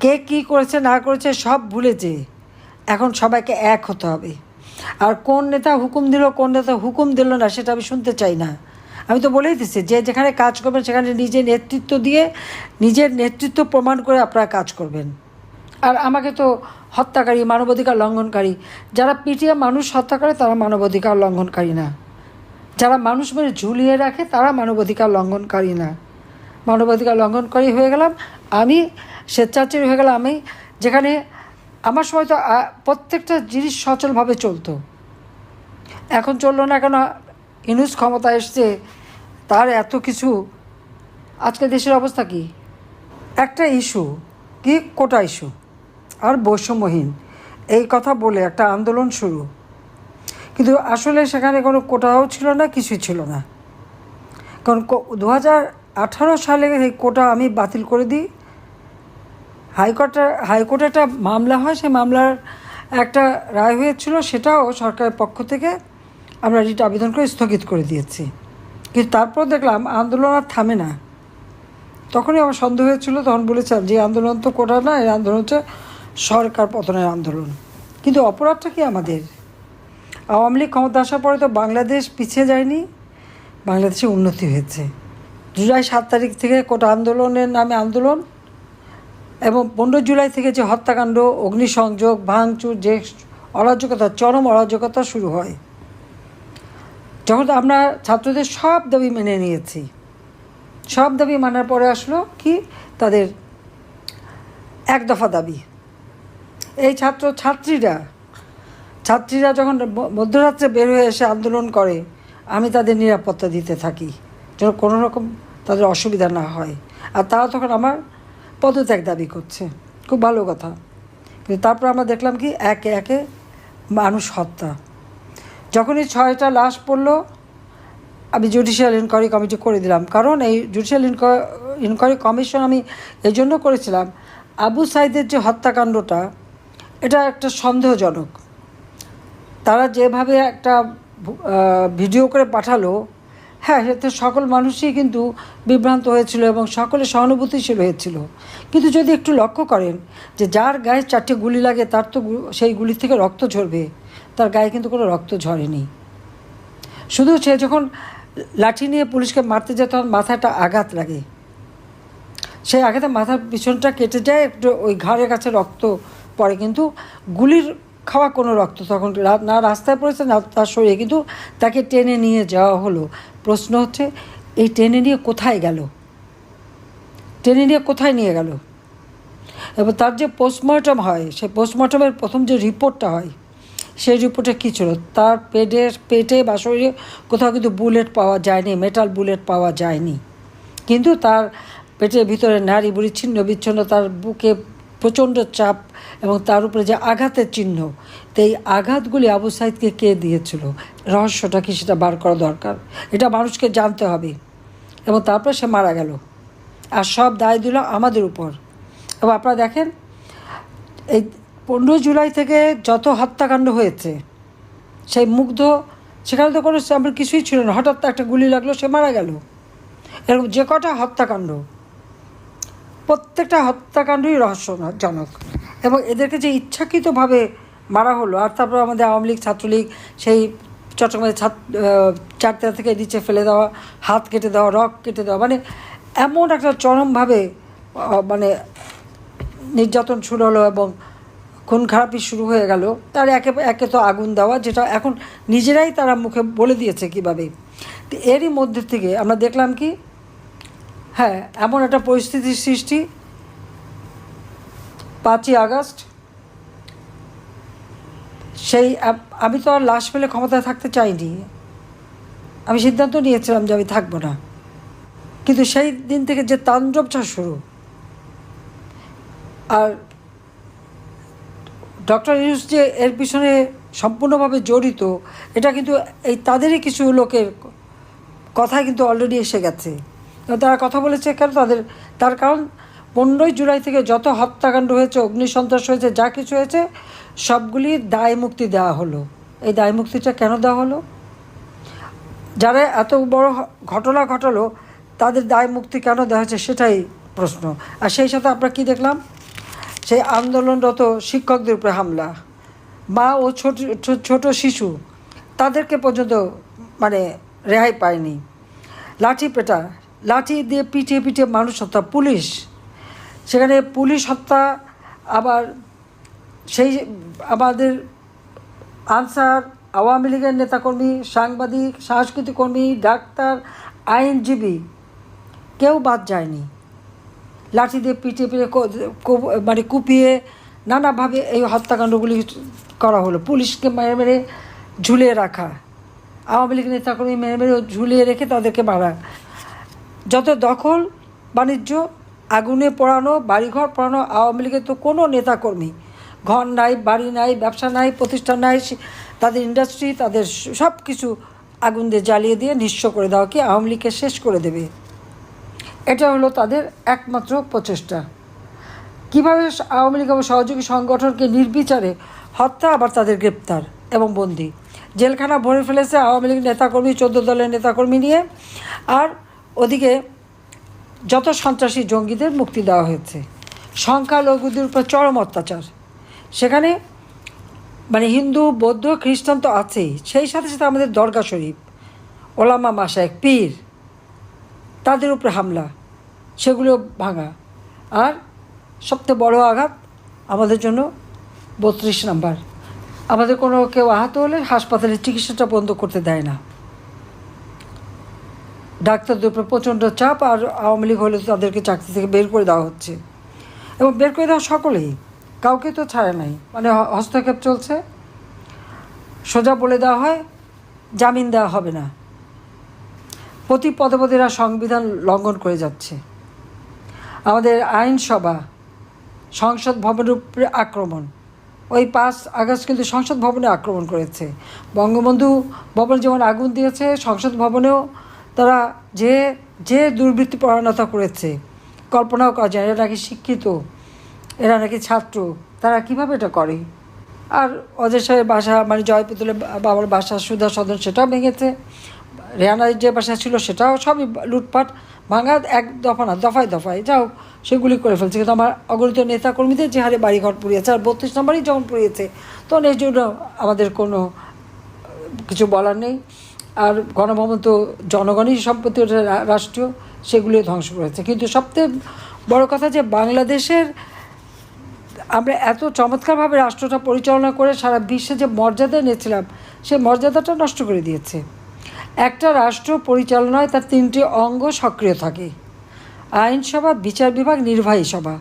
কে কী করেছে, না করেছে, সব ভুলেছে এখন সবাইকে এক হতে হবে। আর কোন নেতা হুকুম দিল, কোন নেতা হুকুম দিল না, সেটা আমি শুনতে চাই না। আমি তো বলেই দিচ্ছি যে যেখানে কাজ করবেন, সেখানে নিজে নেতৃত্ব দিয়ে, নিজের নেতৃত্ব প্রমাণ করে আপনারা কাজ করবেন। আর আমাকে তো হত্যাকারী, মানবাধিকার লঙ্ঘনকারী, যারা পিটিয়ে মানুষ হত্যা করে, তারা মানবাধিকার লঙ্ঘনকারী না। যারা মানুষ মেরে ঝুলিয়ে রাখে, তারা মানবাধিকার লঙ্ঘনকারী না। মানবাধিকার লঙ্ঘনকারী হয়ে গেলাম আমি স্বেচ্ছাচারী হয়ে গেলাম আমি, যেখানে আমার সময় তো প্রত্যেকটা জিনিস সচলভাবে চলতো। এখন চলল না কেন? ইনুস ক্ষমতা এসছে, তার এত কিছু। আজকে দেশের অবস্থা কি? একটা ইস্যু, কি কোটা ইস্যু? আর বৈষম্যহীন। এই কথা বলে একটা আন্দোলন শুরু। কিন্তু আসলে সেখানে কোনো কোটাও ছিল না, কিছুই ছিল না। কারণ দু হাজার আঠারো সালে এই কোটা আমি বাতিল করে দিই। হাইকোর্টে হাইকোর্টে একটা মামলা হয়, সেই মামলার একটা রায় হয়েছিল, সেটাও সরকারের পক্ষ থেকে আমরা রিট আবেদন করে স্থগিত করে দিয়েছি। কিন্তু তারপর দেখলাম আন্দোলন আর থামে না। তখনই আমার সন্দেহ হয়েছিল, তখন বলেছিলাম যে আন্দোলন তো কোটা না, এই আন্দোলন হচ্ছে সরকার পতনের আন্দোলন। কিন্তু অপরাধটা কি আমাদের? আওয়ামী লীগ ক্ষমতা আসার পরে তো বাংলাদেশ পিছিয়ে যায়নি, বাংলাদেশে উন্নতি হয়েছে। জুলাই সাত তারিখ থেকে কোটা আন্দোলনের নামে আন্দোলন এবং পনেরো জুলাই থেকে যে হত্যাকাণ্ড, অগ্নিসংযোগ, ভাঙচুর, যে অরাজকতা, চরম অরাজকতা শুরু হয়। যখন আমরা ছাত্রদের সব দাবি মেনে নিয়েছি। সব দাবি মানার পরে আসলো কি? তাদের এক দফা দাবি। এই ছাত্র ছাত্রীরা ছাত্রীরা যখন মধ্যরাত্রে বের হয়ে এসে আন্দোলন করে, আমি তাদের নিরাপত্তা দিতে থাকি। যেন কোনো রকম তাদের অসুবিধা না হয়। আর তারা তখন আমার পদত্যাগ দাবি করছে। খুব ভালো কথা। কিন্তু তারপর আমরা দেখলাম কি, একে একে মানুষ হত্যা। যখনই ছয়টা লাশ পড়ল, আমি জুডিশিয়াল ইনকোয়ারি কমিটি করে দিলাম। কারণ এই জুডিশিয়াল ইনকোয়ারি ইনকোয়ারি কমিশন আমি এই জন্য করেছিলাম, আবু সাইদের যে হত্যাকাণ্ডটা, এটা একটা সন্দেহজনক। তারা যেভাবে একটা ভিডিও করে পাঠালো হ্যাঁ সেতে সকল মানুষই কিন্তু বিভ্রান্ত হয়েছিল এবং সকলে সহানুভূতিশীল হয়েছিল। কিন্তু যদি একটু লক্ষ্য করেন যে যার গায়ে চারটে গুলি লাগে, তার তো সেই গুলি থেকে রক্ত ঝরবে। তার গায়ে কিন্তু কোনো রক্ত ঝরেনি। শুধু সে যখন লাঠি নিয়ে পুলিশকে মারতে যায়, তখন মাথাটা আঘাত লাগে। সেই আঘাতে মাথার পিছনটা কেটে যায়, একটু ওই ঘাড়ের কাছে রক্ত পড়ে। কিন্তু গুলির খাওয়া কোনো রক্ত। তখন না রাস্তায় পড়েছে, না তার শরীরে। কিন্তু তাকে টেনে নিয়ে যাওয়া হলো। প্রশ্ন হচ্ছে, এই টেনে নিয়ে কোথায় গেল? টেনে নিয়ে কোথায় নিয়ে গেল? এবার তার যে পোস্টমর্টম হয় সেই পোস্টমর্টমের প্রথম যে রিপোর্টটা হয়, সেই রিপোর্টে কী ছিল? তার পেটে পেটে বা শরীরে কোথাও কিন্তু বুলেট পাওয়া যায়নি, মেটাল বুলেট পাওয়া যায়নি। কিন্তু তার পেটের ভিতরে নারী বুড়ি ছিন্ন বিচ্ছিন্ন তার বুকে প্রচণ্ড চাপ এবং তার উপরে যে আঘাতের চিহ্ন তো এই আঘাতগুলি আবু সাইদকে কে দিয়েছিল? রহস্যটা কি সেটা বার করা দরকার? এটা মানুষকে জানতে হবে। এবং তারপর সে মারা গেল। আর সব দায় দিল আমাদের উপর। এবং আপনারা দেখেন, এই পনেরো জুলাই থেকে যত হত্যাকাণ্ড হয়েছে, সেই মুগ্ধ, সেখানে তো কোনো কিছুই ছিল না। হঠাৎ একটা গুলি লাগল, সে মারা গেল। এরকম যে কটা হত্যাকাণ্ড প্রত্যেকটা হত্যাকাণ্ডই রহস্যজনক এবং এদেরকে যে ইচ্ছাকৃতভাবে মারা হলো, আর তারপর আমাদের আওয়ামী লীগ, ছাত্রলীগ, সেই চট্টগ্রামের ছাত্র চারটা থেকে নিচে ফেলে দেওয়া, হাত কেটে দেওয়া, রক কেটে দেওয়া মানে এমন একটা চরমভাবে মানে নির্যাতন শুরু হলো এবং খুন খারাপি শুরু হয়ে গেল। তার একে একে তো আগুন দেওয়া, যেটা এখন নিজেরাই তারা মুখে বলে দিয়েছে কীভাবে। এরই মধ্যে থেকে আমরা দেখলাম কি হ্যাঁ এমন একটা পরিস্থিতির সৃষ্টি। পাঁচই আগস্ট। সেই, আমি তো আর লাশ ফেলে ক্ষমতায় থাকতে চাইনি। আমি সিদ্ধান্ত নিয়েছিলাম যে আমি থাকব না। কিন্তু সেই দিন থেকে যে তাণ্ডবটা শুরু, আর ডক্টর ইউস যে এর পিছনে সম্পূর্ণভাবে জড়িত, এটা কিন্তু এই তাদেরই কিছু লোকের কথা কিন্তু অলরেডি এসে গেছে। তারা কথা বলেছে কেন? তাদের, তার কারণ পনেরোই জুলাই থেকে যত হত্যাকাণ্ড হয়েছে, অগ্নিসন্ত্রাস হয়েছে, যা কিছু হয়েছে, সবগুলি দায় মুক্তি দেওয়া হলো। এই দায় মুক্তিটা কেন দেওয়া হলো? যারা এত বড় ঘটনা ঘটালো, তাদের দায় মুক্তি কেন দেওয়া হয়েছে সেটাই প্রশ্ন। আর সেই সাথে আমরা কি দেখলাম? সেই আন্দোলনরত শিক্ষকদের উপরে হামলা। মা ও ছোট ছোট শিশু, তাদেরকে পর্যন্ত মানে রেহাই পায়নি। লাঠি পেটা লাঠি দিয়ে পিটিয়ে পিটিয়ে মানুষ হত্যা, পুলিশ। সেখানে পুলিশ হত্যা, আবার সেই আমাদের আনসার, আওয়ামী লীগের নেতাকর্মী, সাংবাদিক, সাংস্কৃতিক কর্মী, ডাক্তার, আইনজীবী, কেউ বাদ যায়নি। লাঠি দিয়ে পিটিয়ে পিটিয়ে মানে কুপিয়ে নানাভাবে এই হত্যাকাণ্ডগুলি করা হলো। পুলিশকে মেরে মেরে ঝুলিয়ে রাখা। আওয়ামী লীগ নেতাকর্মী মেরে মেরে ঝুলিয়ে রেখে তাদেরকে মারা। যত দখল, বাণিজ্য, আগুনে পোড়ানো, বাড়িঘর পোড়ানো, আওয়ামী লীগের তো কোনো নেতাকর্মী, ঘর নাই, বাড়ি নাই, ব্যবসা নাই, প্রতিষ্ঠান নাই তাদের ইন্ডাস্ট্রি তাদের সব কিছু আগুন দিয়ে জ্বালিয়ে দিয়ে নিঃস্ব করে দেওয়া কি আওয়ামী লীগকে শেষ করে দেবে? এটা হলো তাদের একমাত্র প্রচেষ্টা। কীভাবে আওয়ামী লীগ এবং সহযোগী সংগঠনকে নির্বিচারে হত্যা, আবার তাদের গ্রেপ্তার এবং বন্দি? জেলখানা ভরে ফেলেছে আওয়ামী লীগ নেতাকর্মী, চোদ্দ দলের নেতাকর্মী নিয়ে। আর ওদিকে যত সন্ত্রাসী জঙ্গিদের মুক্তি দেওয়া হয়েছে, সংখ্যালঘুদের উপর চরম অত্যাচার। সেখানে মানে হিন্দু, বৌদ্ধ, খ্রিস্টান তো আছেই। সেই সাথে সাথে আমাদের দরগা শরীফ, ওলামা মাসায়েক পীর, তাদের উপরে হামলা সেগুলো ভাঙা। আর সবচেয়ে বড় আঘাত আমাদের জন্য বত্রিশ নাম্বার। আমাদের কোনো কেউ আহত হলে হাসপাতালের চিকিৎসাটা বন্ধ করতে দেয় না। ডাক্তারদের উপরে প্রচণ্ড চাপ আর আওয়ামী লীগ হলে তাদেরকে চাকরি থেকে বের করে দেওয়া হচ্ছে। এবং বের করে দেওয়া সকলেই, কাউকে তো ছাড়ে নাই। মানে হস্তক্ষেপ চলছে। সোজা বলে দেওয়া হয়, জামিন দেওয়া হবে না। প্রতি পদে পদে এরা সংবিধান লঙ্ঘন করে যাচ্ছে। আমাদের আইনসভা, সংসদ ভবনের উপরে আক্রমণ। ওই পাঁচ আগস্ট কিন্তু সংসদ ভবনে আক্রমণ করেছে। বঙ্গবন্ধু ভবন যেমন আগুন দিয়েছে, সংসদ ভবনেও তারা যে যে দুর্বৃত্তি পরায়ণতা করেছে, কল্পনাও করা যায় এরা নাকি শিক্ষিত, এরা নাকি ছাত্র, তারা কীভাবে এটা করে? আর অজয় সাহেবের বাসা মানে জয়পুতুলের বাবার বাসা সুধা সদন সেটাও ভেঙেছে রেহানার যে বাসা ছিল সেটাও সবই লুটপাট, ভাঙা এক দফা না, দফায় দফায়। যাও সেগুলি করে ফেলছে। কিন্তু আমার অগণিত নেতাকর্মীদের যে হারে বাড়িঘর পুড়িয়েছে, আর বত্রিশ নম্বরই যখন পুড়িয়েছে, তখন এই জন্য আমাদের কোনো কিছু বলার নেই। আর গণভবন তো জনগণই সম্পত্তি, ওটা রাষ্ট্রীয় সেগুলিও ধ্বংস করেছে কিন্তু সবচেয়ে বড় কথা যে বাংলাদেশের আমরা এত চমৎকারভাবে রাষ্ট্রটা পরিচালনা করে সারা বিশ্বে যে মর্যাদা নিয়েছিলাম সে মর্যাদাটা নষ্ট করে দিয়েছে। একটা রাষ্ট্র পরিচালনায় তার তিনটি অঙ্গ সক্রিয় থাকে। আইনসভা, বিচার বিভাগ, নির্বাহী সভা।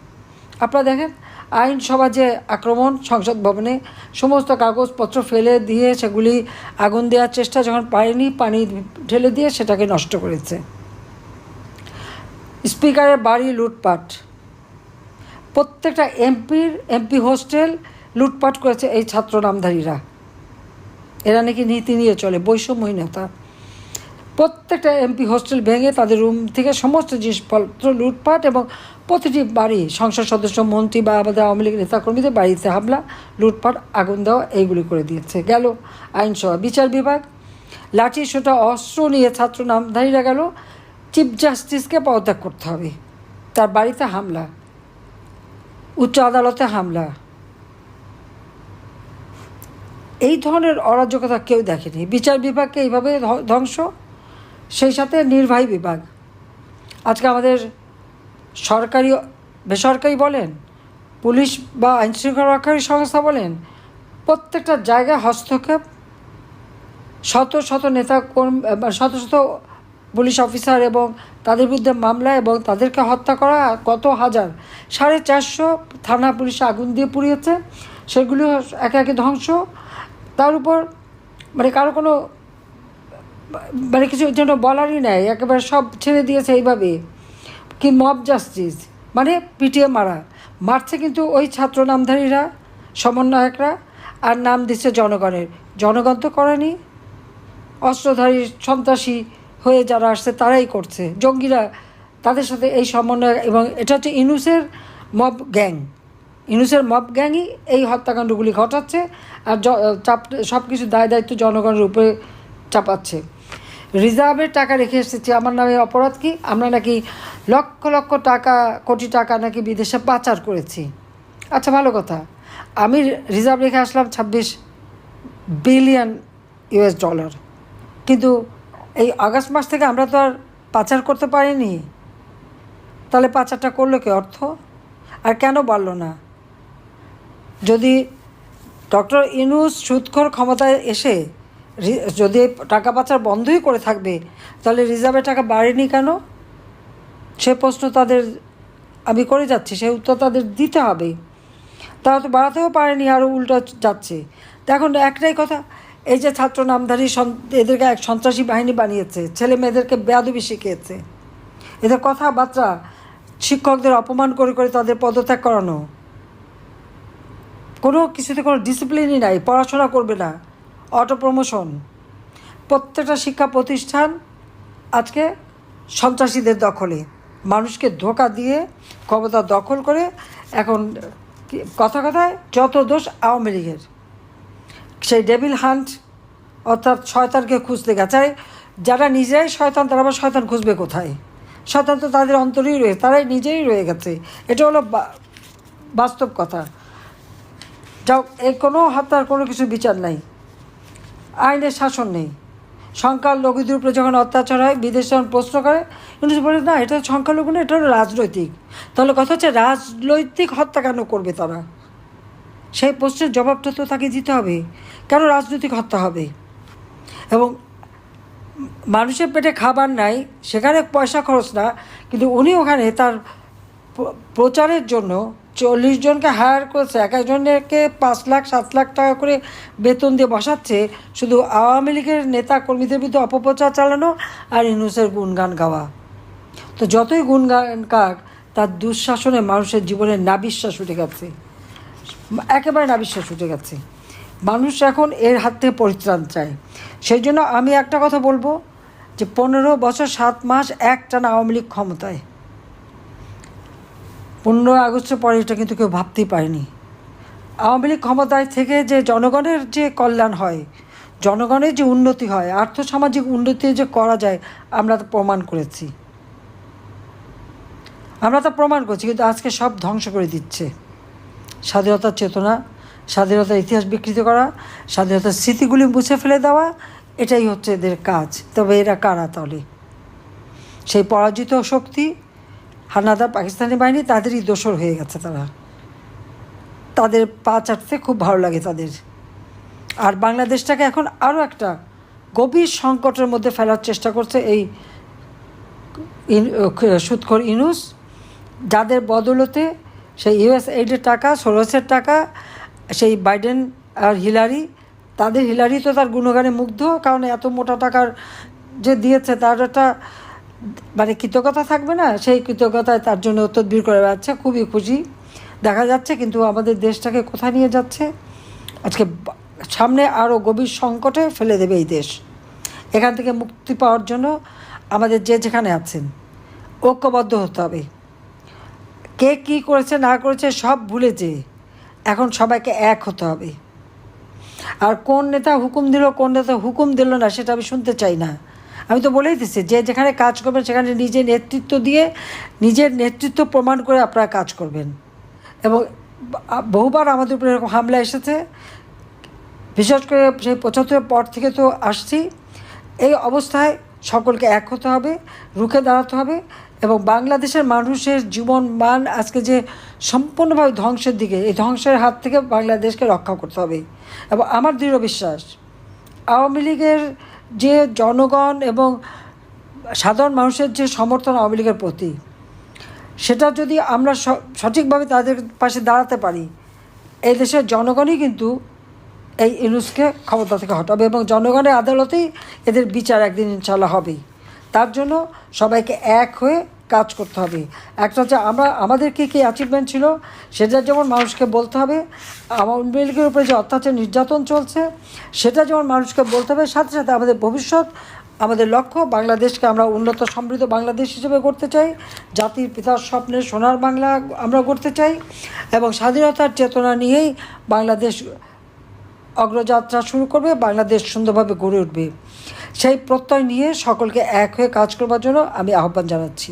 আপনারা দেখেন আইনসভা যে আক্রমণ, সংসদ ভবনে সমস্ত কাগজপত্র ফেলে দিয়ে সেগুলি আগুন দেওয়ার চেষ্টা যখন পারেনি, পানি ঢেলে দিয়ে সেটাকে নষ্ট করেছে। স্পিকারের বাড়ি লুটপাট। প্রত্যেকটা এমপির, এমপি হোস্টেল লুটপাট করেছে এই ছাত্র নামধারীরা। এরা নাকি নীতি নিয়ে চলে, বৈষম্যহীনতা। প্রত্যেকটা এমপি হোস্টেল ভেঙে তাদের রুম থেকে সমস্ত জিনিসপত্র, লুটপাট এবং প্রতিটি বাড়ি, সংসদ সদস্য, মন্ত্রী বা আমাদের আওয়ামী লীগ নেতাকর্মীদের বাড়িতে হামলা, লুটপাট, আগুন দেওয়া, এইগুলি করে দিয়েছে। গেল আইনসভা। বিচার বিভাগ লাঠি সোটা অস্ত্র নিয়ে ছাত্র নামধারীরা গেল, চিফ জাস্টিসকে পদত্যাগ করতে হবে। তার বাড়িতে হামলা, উচ্চ আদালতে হামলা। এই ধরনের অরাজকতা কেউ দেখেনি। বিচার বিভাগকে এইভাবে ধ্বংস সেই সাথে নির্বাহী বিভাগ। আজকে আমাদের সরকারি, বেসরকারি বলেন, পুলিশ বা আইনশৃঙ্খলা রক্ষাকারী সংস্থা বলেন, প্রত্যেকটা জায়গায় হস্তক্ষেপ। শত শত নেতা কর্মী শত শত পুলিশ অফিসার এবং তাদের বিরুদ্ধে মামলা এবং তাদেরকে হত্যা করা কত হাজার? সাড়ে চারশো থানা পুলিশে আগুন দিয়ে পুড়িয়েছে। সেগুলো একে একে ধ্বংস। তার উপর মানে কারও কোনো মানে কিছু জন্য বলারই নাই, একেবারে সব ছেড়ে দিয়েছে এইভাবে। কি মব জাস্টিস মানে পিটিয়ে মারা। মারছে কিন্তু ওই ছাত্র নামধারীরা, সমন্বয়করা, আর নাম দিচ্ছে জনগণের। জনগণ তো করেনি। অস্ত্রধারী সন্ত্রাসী হয়ে যারা আসছে, তারাই করছে। জঙ্গিরা তাদের সাথে এই সমন্বয় এবং এটা হচ্ছে ইনুসের মব গ্যাং ইনুসের মব গ্যাংই এই হত্যাকাণ্ডগুলি ঘটাচ্ছে আর চাপ সব কিছু দায় দায়িত্ব জনগণের উপরে চাপাচ্ছে। রিজার্ভের টাকা রেখে এসেছি আমার নামে অপরাধ কি? আমরা নাকি লক্ষ লক্ষ টাকা, কোটি টাকা নাকি বিদেশে পাচার করেছি। আচ্ছা ভালো কথা। আমি রিজার্ভ রেখে আসলাম ছাব্বিশ বিলিয়ন ইউএস ডলার। কিন্তু এই আগস্ট মাস থেকে আমরা তো আর পাচার করতে পারিনি। তাহলে পাচারটা করল কি? অর্থ? আর কেন বাড়লো না? যদি ডক্টর ইনুস সুদখোর ক্ষমতায় এসে যদি টাকা পাচার বন্ধই করে থাকবে, তাহলে রিজার্ভের টাকা বাড়েনি কেন? সে প্রশ্ন তাদের, আমি করে যাচ্ছি সেই উত্তর তাদের দিতে হবে। তারা তো বাড়াতেও পারেনি আরও উল্টো যাচ্ছে। তো এখন একটাই কথা, এই যে ছাত্র নামধারী এদেরকে এক সন্ত্রাসী বাহিনী বানিয়েছে, ছেলে মেয়েদেরকে বেয়াদবি শিখিয়েছে। এদের কথাবার্তা শিক্ষকদের অপমান করে করে তাদের পদত্যাগ করানো। কোনো কিছুতে কোনো ডিসিপ্লিনই নাই, পড়াশোনা করবে না। অটো প্রমোশন প্রত্যেকটা শিক্ষা প্রতিষ্ঠান আজকে সন্ত্রাসীদের দখলে। মানুষকে ধোকা দিয়ে, ক্ষমতা দখল করে, এখন কথা কথায় যত দোষ আওয়ামী লীগের। সেই ডেভিল হান্ট অর্থাৎ শয়তানকে খুঁজতে গেছে। যারা নিজেরাই শয়তান, তারা আবার শয়তান খুঁজবে কোথায়? শয়তান তো তাদের অন্তরেই রয়ে, তারাই নিজেই রয়ে গেছে। এটা হলো বাস্তব কথা। যাও এই কোনো হত্যার কোনো কিছু বিচার নাই। আইনের শাসন নেই। সংখ্যালঘুদের উপরে যখন অত্যাচার হয়, বিদেশ যখন প্রশ্ন করে কিন্তু বলে, না, এটা সংখ্যালঘু না, এটা হলো রাজনৈতিক। তাহলে কথা হচ্ছে রাজনৈতিক হত্যা কেন করবে তারা? সেই প্রশ্নের জবাবটা তো তাকে দিতে হবে। কেন রাজনৈতিক হত্যা হবে? এবং মানুষের পেটে খাবার নাই, সেখানে পয়সা খরচ না, কিন্তু উনি ওখানে তার প্রচারের জন্য চল্লিশ জনকে হায়ার করেছে, এক একজনকে পাঁচ লাখ, সাত লাখ টাকা করে বেতন দিয়ে বসাচ্ছে। শুধু আওয়ামী লীগের নেতা কর্মীদের বিরুদ্ধে অপপ্রচার চালানো আর ইনুসের গুণগান গাওয়া। তো যতই গুণগান কাক, তার দুঃশাসনে মানুষের জীবনে নাবিশ্বাস উঠে গেছে। একেবারে নাবিশ্বাস উঠে গেছে। মানুষ এখন এর হাত থেকে পরিত্রাণ চায়। সেই জন্য আমি একটা কথা বলব যে পনেরো বছর, সাত মাস একটানা আওয়ামী লীগ ক্ষমতায়। পনেরোই আগস্টের পরে এটা কিন্তু কেউ ভাবতেই পারেনি। আওয়ামী লীগ ক্ষমতায় থেকে যে জনগণের যে কল্যাণ হয়, জনগণের যে উন্নতি হয়, আর্থসামাজিক উন্নতি যে করা যায়, আমরা তা প্রমাণ করেছি। আমরা তা প্রমাণ করছি, কিন্তু আজকে সব ধ্বংস করে দিচ্ছে। স্বাধীনতার চেতনা, স্বাধীনতার ইতিহাস বিকৃত করা, স্বাধীনতার স্মৃতিগুলি মুছে ফেলে দেওয়া, এটাই হচ্ছে এদের কাজ। তবে এরা কারা তাহলে? সেই পরাজিত শক্তি হানাদার পাকিস্তানি বাহিনী তাদেরই দোসর হয়ে গেছে তারা। তাদের পা চাটতে খুব ভালো লাগে তাদের। আর বাংলাদেশটাকে এখন আরও একটা গভীর সংকটের মধ্যে ফেলার চেষ্টা করছে এই সুৎখর ইনুস যাদের বদলতে সেই ইউএস এইডের টাকা, সোরসের টাকা, সেই বাইডেন আর হিলারি, তাদের হিলারি তো তার গুণগানে মুগ্ধ, কারণ এত মোটা টাকার যে দিয়েছে, তার একটা মানে কৃতজ্ঞতা থাকবে না, সেই কৃতজ্ঞতায় তার জন্য তদবির করে বেড়াচ্ছে, খুবই খুশি। দেখা যাচ্ছে কিন্তু আমাদের দেশটাকে কোথায় নিয়ে যাচ্ছে? আজকে সামনে আরও গভীর সংকটে ফেলে দেবে এই দেশ। এখান থেকে মুক্তি পাওয়ার জন্য আমাদের যে যেখানে আছেন, ঐক্যবদ্ধ হতে হবে। কে কী করেছে, না করেছে সব ভুলেছে এখন সবাইকে এক হতে হবে। আর কোন নেতা হুকুম দিল, কোন নেতা হুকুম দিল না, সেটা আমি শুনতে চাই না। আমি তো বলেই দিচ্ছি, যে যেখানে কাজ করবেন সেখানে নিজের নেতৃত্ব দিয়ে, নিজের নেতৃত্ব প্রমাণ করে আপনারা কাজ করবেন। এবং বহুবার আমাদের উপরে এরকম হামলা এসেছে। বিশেষ করে সেই পঁচাত্তরের পর থেকে তো আসছি। এই অবস্থায় সকলকে এক হতে হবে, রুখে দাঁড়াতে হবে এবং বাংলাদেশের মানুষের জীবন মান আজকে যে সম্পূর্ণভাবে ধ্বংসের দিকে, এই ধ্বংসের হাত থেকে বাংলাদেশকে রক্ষা করতে হবে। এবং আমার দৃঢ় বিশ্বাস, আওয়ামী লীগের যে জনগণ এবং সাধারণ মানুষের যে সমর্থন আওয়ামী লীগের প্রতি, সেটা যদি আমরা সঠিকভাবে তাদের পাশে দাঁড়াতে পারি, এই দেশের জনগণই কিন্তু এই ইউনুসকে ক্ষমতা থেকে হটাবে এবং জনগণের আদালতেই এদের বিচার একদিন ইনশাল্লাহ হবেই। তার জন্য সবাইকে এক হয়ে কাজ করতে হবে। একটা হচ্ছে আমরা, আমাদের কী কী অ্যাচিভমেন্ট ছিল, সেটা যেমন মানুষকে বলতে হবে, আওয়ামী লীগের উপরে যে অত্যাচার নির্যাতন চলছে, সেটা যেমন মানুষকে বলতে হবে, সাথে সাথে আমাদের ভবিষ্যৎ, আমাদের লক্ষ্য, বাংলাদেশকে আমরা উন্নত সমৃদ্ধ বাংলাদেশ হিসেবে করতে চাই, জাতির পিতার স্বপ্নের সোনার বাংলা আমরা করতে চাই, এবং স্বাধীনতার চেতনা নিয়েই বাংলাদেশ অগ্রযাত্রা শুরু করবে, বাংলাদেশ সুন্দরভাবে গড়ে উঠবে। সেই প্রত্যয় নিয়ে সকলকে এক হয়ে কাজ করবার জন্য আমি আহ্বান জানাচ্ছি।